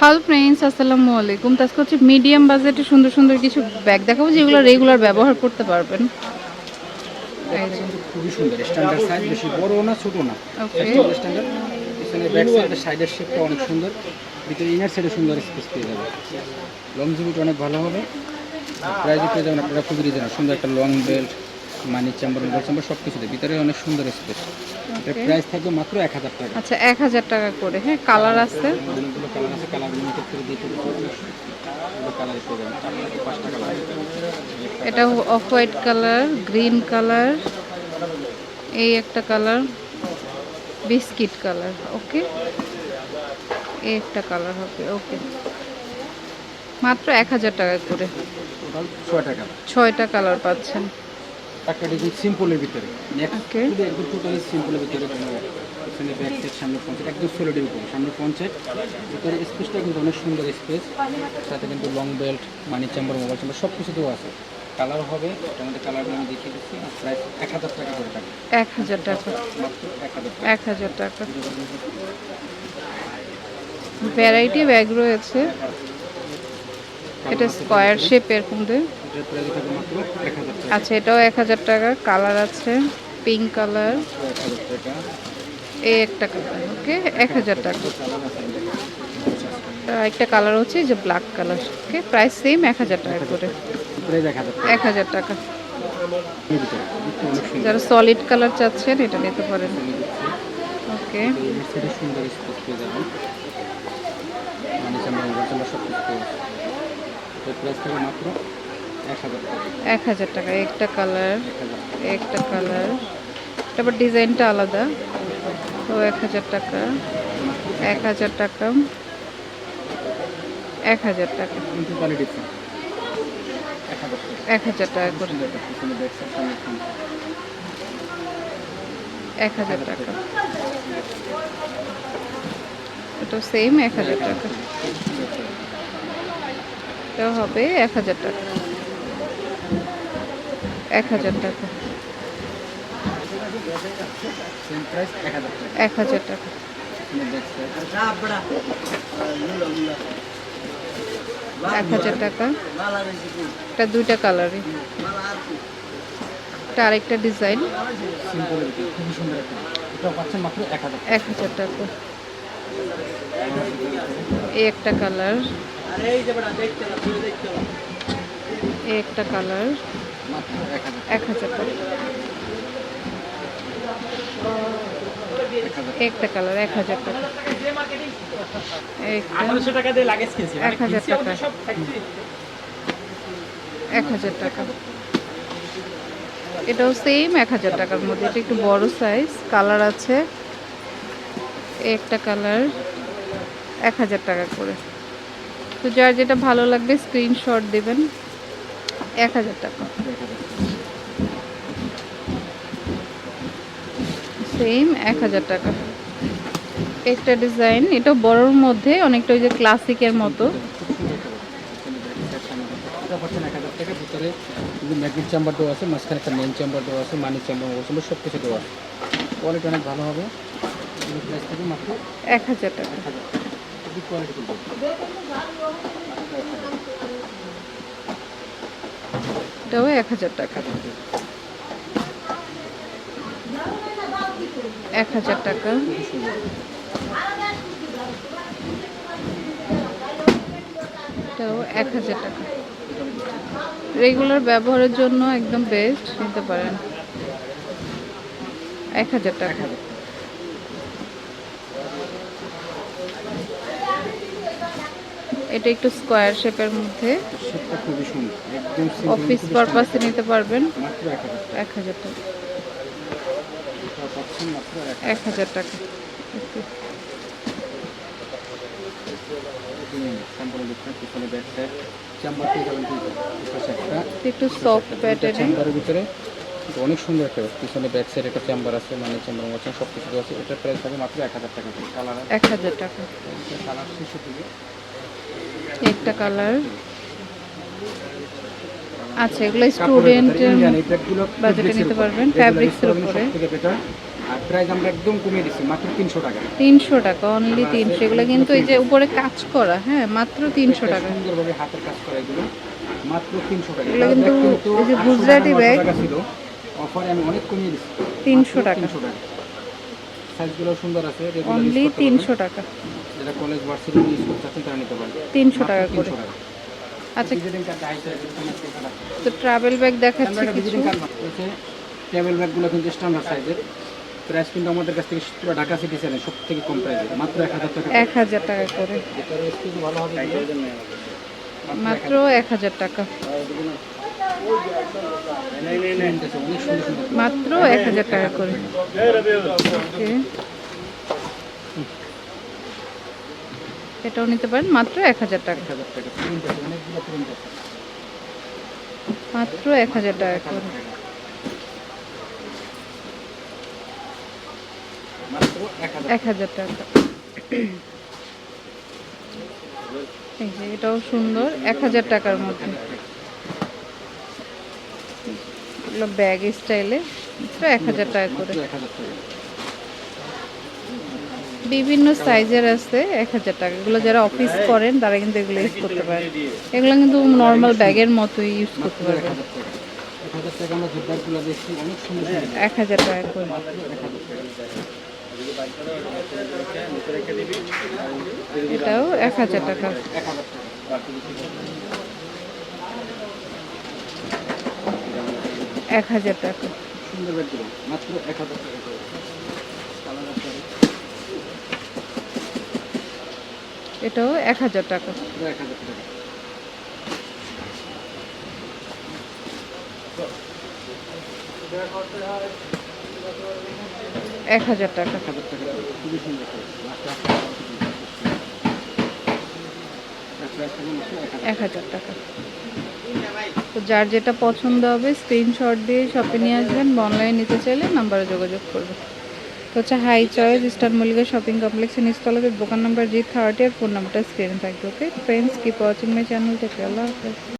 Hello friends আসসালামু আলাইকুম। তো হচ্ছে মিডিয়াম বাজেটে সুন্দর সুন্দর কিছু ব্যাগ দেখাবো যেগুলো রেগুলার ব্যবহার করতে পারবেন। খুবই সুন্দর স্ট্যান্ডার্ড সাইজ বেশি বড় না ছোট না। Okay. স্ট্যান্ডার্ড পিছনে ব্যাক সাইডের সাইডের শেপটা অনেক সুন্দর। ভিতরে ইনার সাইডে সুন্দর স্পেস পেয়ে যাবে অনেক ভালো হবে। প্রাইজে পেয়ে যাবেন আপনারা খুবই রিজনেবল সুন্দর একটা long belt money chamber mobile chamber সব কিছুতে ভিতরে অনেক সুন্দর স্পেস Okay. প্রাইস থাকবে মাত্র এক হাজার টাকা। আচ্ছা এক হাজার টাকা করে হ্যাঁ কালার আছে? অনেকগুলো কালার আছে কালারগুলো দিয়ে কালার পাঁচটা এটা off white colour green colour এই একটা কালার বিস্কিট কালার ওকে এই একটা কালার হবে ওকে মাত্র এক হাজার টাকা করে। ছয়টা কালার পাচ্ছেন। একটা ডিজাইন সিম্পলের ভিতরে। একদম টোটালি সিম্পলের ভিতরে ব্যাক সামনে পঞ্চায়েত একদম সোলোডের উপর সামনে পঞ্চায়েত ভিতরে স্পেসটা কিন্তু অনেক সুন্দর স্পেস সাথে কিন্তু long belt money chamber mobile chamber সব কিছু দেওয়া আছে। কালার হবে এটার মধ্যে কালারগুলো আমি দেখিয়ে দিচ্ছি আর প্রাইস এক হাজার টাকা করে এক হাজার টাকা। এক হাজার টাকা। এক ভ্যারাইটি ব্যাগ রয়েছে। এটা স্কোয়ার শেপ এরকম আচ্ছা এটাও এক হাজার টাকা। কালার আছে পিঙ্ক কালার। এই একটা ওকে? এক হাজার টাকা। একটা কালার হচ্ছে যে black colour, okay? Price same এক হাজার টাকা করে। এক হাজার টাকা। যারা সলিড কালার চাচ্ছেন, এটা নিতে পারেন। ওকে। মাত্র এক হাজার টাকা, একটা কালার একটা কালার। তারপর ডিজাইনটা আলাদা, তো এক হাজার টাকা, এক হাজার টাকা, এক হাজার টাকা। এক হাজার টাকা করে। এক হাজার টাকা। এটা সেম এক হাজার টাকা। এটাও হবে এক হাজার টাকা। এক হাজার টাকা। এক হাজার টাকা। এক হাজার টাকা। এটা দুইটা কালারই। এটা আরেকটা ডিজাইন। এক হাজার টাকা। এই একটা কালার। এই একটা কালার। এক হাজার টাকা। একটা কালার এক হাজার টাকা। আঠারোশো টাকা দিয়ে লাগেজ কিনছি এক হাজার টাকা। এক হাজার টাকা। এটাও সেম এক হাজার টাকার মধ্যে। এটা একটু বড় সাইজ কালার আছে। একটা কালার এক হাজার টাকা করে। তো যার যেটা ভালো লাগবে স্ক্রিনশট দেবেন। এক হাজার টাকা। সেম এক হাজার টাকা। একটা ডিজাইন এটা বড়োর মধ্যে অনেকটা ওই যে ক্লাসিকের মতো। ভিতরে কিন্তু ম্যাগনেট চেম্বার দেওয়া আছে মাঝখানে একটা মেন চেম্বার দেওয়া আছে মানি চেম্বার সব কিছু দেওয়া আছে। কোয়ালিটি অনেক ভালো হবে। প্রাইস থেকে মাত্র এক হাজার টাকা। কোয়ালিটি এটাও এক হাজার টাকা। এক হাজার টাকা। এটাও এক হাজার টাকা। রেগুলার ব্যবহারের জন্য একদম বেস্ট নিতে পারেন। এক হাজার টাকা। এটা একটু স্কোয়ার শেপের মধ্যে। অফিস পারপাসে নিতে পারবেন। এক হাজার টাকা। এক হাজার টাকা। একটা। সফট প্যাটার্নে চেম্বারের ভিতরে। অনেক সুন্দর একটা পিছনে ব্যাক সাইড একটা চেম্বার আছে মানে চেম্বার মোচন সব কিছু আছে। এটার প্রাইস থাকে মাত্র এক হাজার টাকা কালার এক হাজার টাকা। কালার একটা কালার। আচ্ছা এগুলো স্টুডেন্ট বাজেটে নিতে পারবেন, এর উপরে। আর প্রাইস আমরা একদম কমিয়ে দিচ্ছি মাত্র তিনশো টাকা। তিনশো টাকা অনলি তিনশো। এগুলো কিন্তু এই যে উপরে কাজ করা হ্যাঁ মাত্র তিনশো একটা টাকা। সুন্দরভাবে হাতের কাজ করা এগুলো মাত্র তিনশো টাকা। এগুলো কিন্তু এই যে গুজরাটি ব্যাগ। ছিল। অফারে আমি অনেক কমিয়ে দিচ্ছি। 300 টাকা। তিনশো টাকা। সাইজগুলো সুন্দর আছে অনলি করতে পারবেন। তিনশো টাকা। যারা কলেজ ভার্সিটি ইউজ করতে চাচ্ছেন তারা নিতে পারেন তিনশো টাকা করে আচ্ছা। তো ট্রাভেল ব্যাগ দেখাচ্ছে কিছু টেবিল ব্যাগগুলো কিন্তু স্ট্যান্ডার্ড সাইজের প্রাইস কিন্তু আমাদের কাছ থেকে পুরো ঢাকা সিটি সেলের সব থেকে কম প্রাইসে মাত্র এক হাজার টাকা এক হাজার টাকা করে মাত্র এক হাজার টাকা মাত্র এক হাজার টাকা করে এটাও নিতে পারেন মাত্র এক হাজার টাকা। মাত্র এক হাজার টাকা করে। এক হাজার টাকা। এই যে এটাও সুন্দর এক হাজার টাকার মধ্যে। ব্যাগ স্টাইলে এক হাজার টাকা করে মাত্র এক হাজার টাকা বিভিন্ন সাইজের আছে, এক হাজার টাকা। এগুলো যারা অফিস করেন, তারা কিন্তু এগুলো ইউজ করতে পারেন। এগুলো কিন্তু নর্মাল ব্যাগের মতোই ইউজ করতে পারবেন। এক হাজার টাকা এটাও এক হাজার টাকা। এক হাজার টাকা। মাত্র এক হাজার টাকা করে কালার আছে এটাও এক হাজার টাকা। এক হাজার টাকা। এক হাজার টাকা। তো যার যেটা পছন্দ হবে স্ক্রিনশট দিয়ে শপে নিয়ে আসবেন অনলাইনে নিতে চাইলে নাম্বারে যোগাযোগ করবেন। হচ্ছে high choice eastern Mallika shopping কমপ্লেক্সের নিচতলাতে দোকান নাম্বার জি থার্টি আর ফোন নাম্বারটা স্ক্রিনে থাকবে okay friends keep watching my channel থেকে আল্লাহ হাফেজ.